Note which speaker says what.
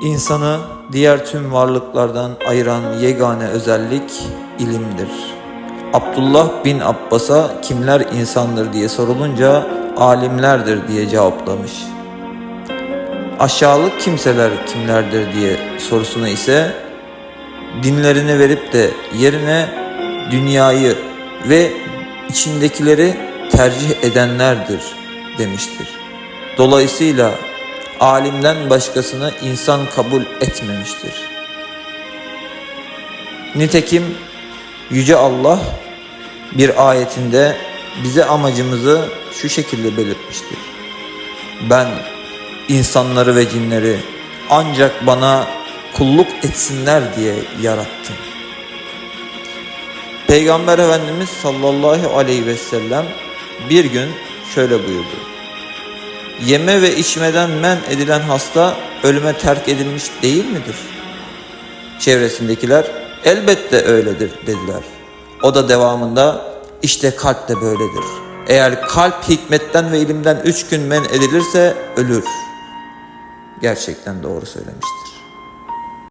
Speaker 1: İnsanı diğer tüm varlıklardan ayıran yegane özellik ilimdir. Abdullah bin Abbas'a kimler insandır diye sorulunca alimlerdir diye cevaplamış. Aşağılık kimseler kimlerdir diye sorusuna ise dinlerini verip de yerine dünyayı ve içindekileri tercih edenlerdir demiştir. Dolayısıyla alimden başkasını insan kabul etmemiştir. Nitekim Yüce Allah bir ayetinde bize amacımızı şu şekilde belirtmiştir. Ben insanları ve cinleri ancak bana kulluk etsinler diye yarattım. Peygamber Efendimiz sallallahu aleyhi ve sellem bir gün şöyle buyurdu. Yeme ve içmeden men edilen hasta ölüme terk edilmiş değil midir? Çevresindekiler elbette öyledir dediler. O da devamında işte kalp de böyledir. Eğer kalp hikmetten ve ilimden üç gün men edilirse ölür. Gerçekten doğru söylemiştir.